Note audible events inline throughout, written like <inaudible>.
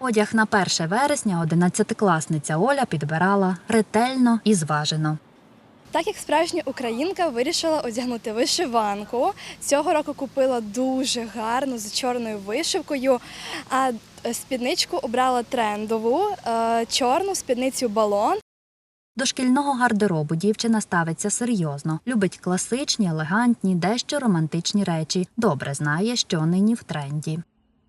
Одяг на 1 вересня одинадцятикласниця Оля підбирала ретельно і зважено. Так як справжня українка вирішила одягнути вишиванку. Цього року купила дуже гарну з чорною вишивкою. А е, спідничку обрала трендову, е, чорну спідницю балон. До шкільного гардеробу дівчина ставиться серйозно, любить класичні, елегантні, дещо романтичні речі. Добре знає, що нині в тренді.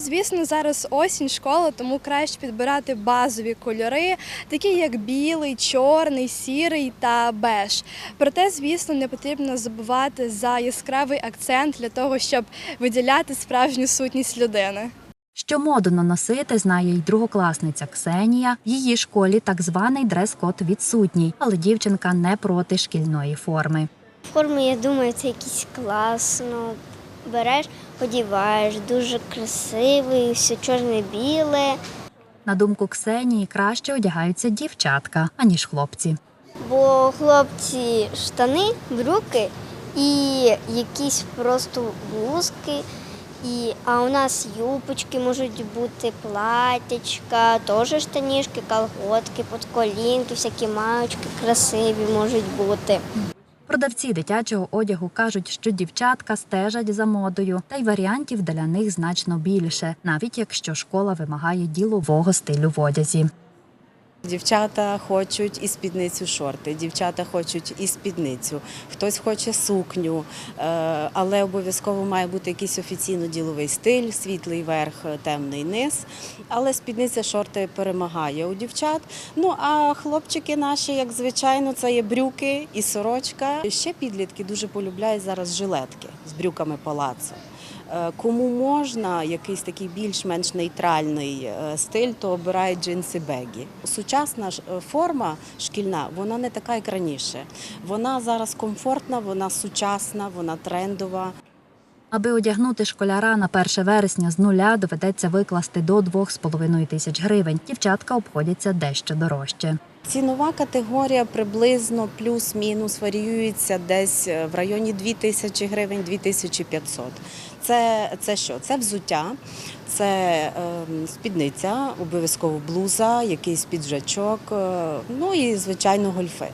Звісно, зараз осінь, школа, тому краще підбирати базові кольори, такі як білий, чорний, сірий та беж. Проте, звісно, не потрібно забувати за яскравий акцент для того, щоб виділяти справжню сутність людини. Що модно носити, знає й другокласниця Ксенія. В її школі так званий дрес-код відсутній, але дівчинка не проти шкільної форми. Форми, я думаю, це якийсь класно. Береш, одіваєш, дуже красивий, все чорне-біле. На думку Ксенії, краще одягаються дівчатка, аніж хлопці. Бо хлопці штани, брюки і якісь просто блузки. І, а у нас юбочки можуть бути, платячка, теж штанішки, колготки, подколінки, всякі маючки красиві можуть бути. Продавці дитячого одягу кажуть, що дівчатка стежать за модою, та й варіантів для них значно більше, навіть якщо школа вимагає ділового стилю в одязі. Дівчата хочуть і спідницю шорти, дівчата хочуть і спідницю, хтось хоче сукню, е, але обов'язково має бути якийсь офіційно діловий стиль, світлий верх, темний низ. Але спідниця шорти перемагає у дівчат. Ну а хлопчики наші, як звичайно, це є брюки і сорочка. Ще підлітки дуже полюбляють зараз жилетки з брюками палацу. Е, Кому можна якийсь такий більш-менш нейтральний е, стиль, то обирають джинси бегі. Сучасна е, форма шкільна, вона не така, як раніше. Вона зараз комфортна, вона сучасна, вона трендова. Аби одягнути школяра на 1 вересня з нуля доведеться викласти до 2,5 тисяч гривень. Дівчатка обходяться дещо дорожче. Цінова категорія приблизно плюс-мінус варіюється десь е, в районі 2 тисячі гривень, 2500. Це, це що? Це взуття, це ем, спідниця, обов'язково блуза, якийсь піджачок, е, ну і звичайно гольфи.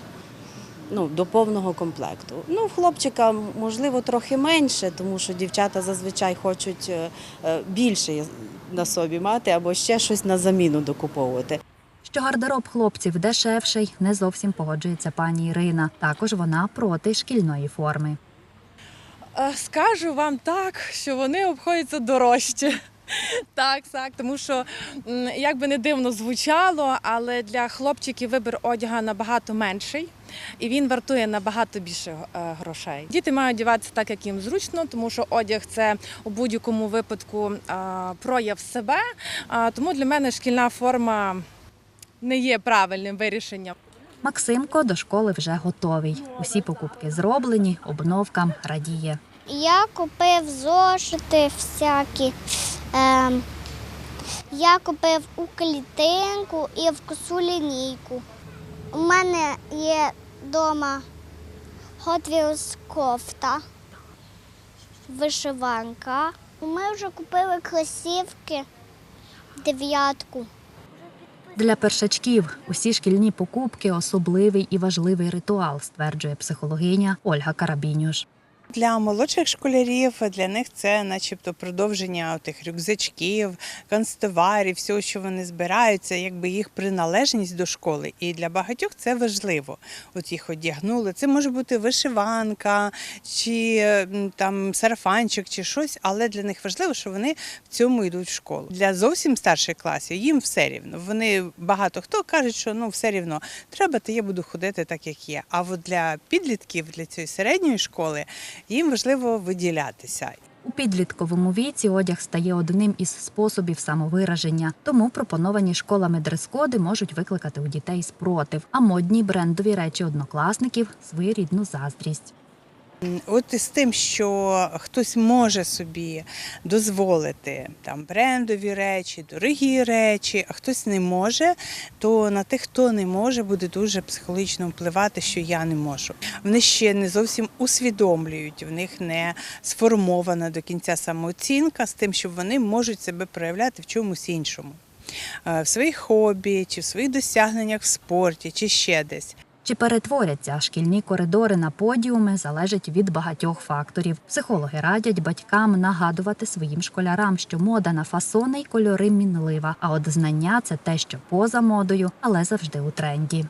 Ну, до повного комплекту. Ну, хлопчика можливо трохи менше, тому що дівчата зазвичай хочуть е, е, більше на собі мати або ще щось на заміну докуповувати. Що гардероб хлопців дешевший, не зовсім погоджується пані Ірина. Також вона проти шкільної форми. Е, Скажу вам так, що вони обходяться дорожче. <laughs> Так, так, тому що як би не дивно звучало, але для хлопчиків вибір одяга набагато менший і він вартує набагато більше е, грошей. Діти мають одягатися так, як їм зручно, тому що одяг це у будь-якому випадку е, прояв себе. Тому для мене шкільна форма не є правильним вирішенням. Максимко до школи вже готовий. Усі покупки зроблені, обновкам радіє. Я купив зошити всякі. Ем, я купив у клітинку і в косу лінійку. У мене є вдома Hot Wheels кофта, вишиванка. Ми вже купили кросівки дев'ятку. Для першачків усі шкільні покупки особливий і важливий ритуал, стверджує психологиня Ольга Карабінюш. Для молодших школярів для них це, начебто, продовження тих рюкзачків, канцтоварів, всього, що вони збирають, це якби їх приналежність до школи. І для багатьох це важливо. От їх одягнули. Це може бути вишиванка чи там сарафанчик, чи щось, але для них важливо, що вони в цьому йдуть в школу. Для зовсім старших класів їм все рівно. Вони багато хто кажуть, що ну все рівно треба, то я буду ходити так, як є. А от для підлітків, для цієї середньої школи, їм важливо виділятися. У підлітковому віці одяг стає одним із способів самовираження, тому пропоновані школами дрес-коди можуть викликати у дітей спротив, а модні брендові речі однокласників своєрідну заздрість. От із тим, що хтось може собі дозволити там брендові речі, дорогі речі, а хтось не може, то на тих, хто не може, буде дуже психологічно впливати, що я не можу. Вони ще не зовсім усвідомлюють, в них не сформована до кінця самооцінка з тим, що вони можуть себе проявляти в чомусь іншому. е, в своїх хобі, чи в своїх досягненнях в спорті, чи ще десь. Чи перетворяться шкільні коридори на подіуми залежить від багатьох факторів. Психологи радять батькам нагадувати своїм школярам, що мода на фасони й кольори мінлива. А от знання це те, що поза модою, але завжди у тренді.